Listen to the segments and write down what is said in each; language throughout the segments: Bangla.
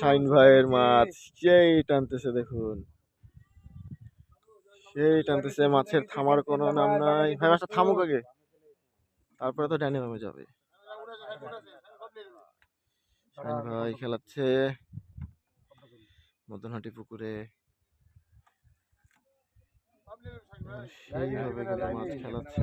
শাইন ভাইয়ের মাছ সেই টানতেছে দেখুন। সেই টানতেছে মাছের থামার কোনো নাম নাই। ভাই মাছটা থামুক আগে। তারপরে তো ডাইনে নামে যাবে। শাইন ভাই খেলাচ্ছে। মদনহাটি পুকুরে। সেইভাবে কিন্তু মাছ খেলাচ্ছে।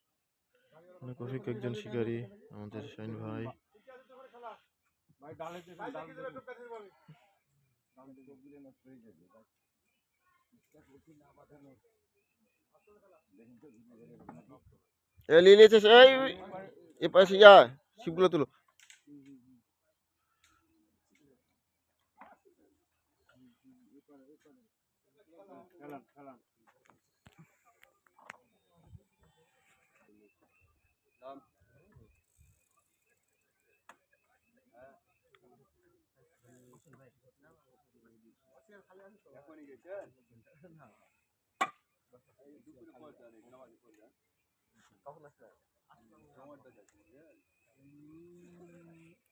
অনেক অভিজ্ঞ একজন শিকারী আমাদের শাইন ভাই। এ লিলিয়েছে এই এ পাশে যা শিপগুলো তুলো।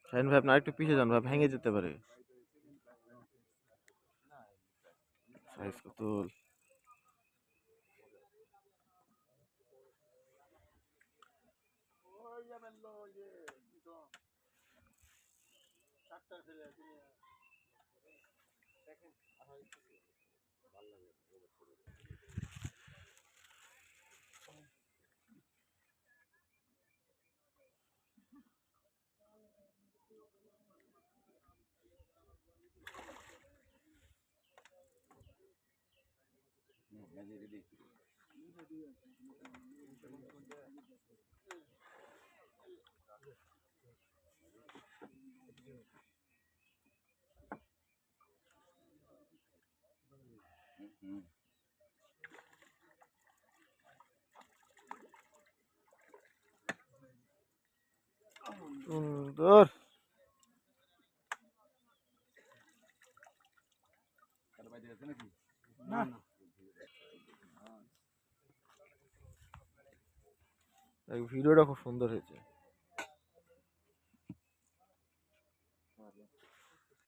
শাইন ভাই আপনি আরেকটু পিছিয়ে যান ভাই ভেঙে যেতে পারে। সাইজ কত ఇవ్వనల్లో ఇది ట్రాక్టర్ సెకండ్ ம் நன்றி ரெடி সুন্দর। ভিডিওটা খুব সুন্দর হয়েছে।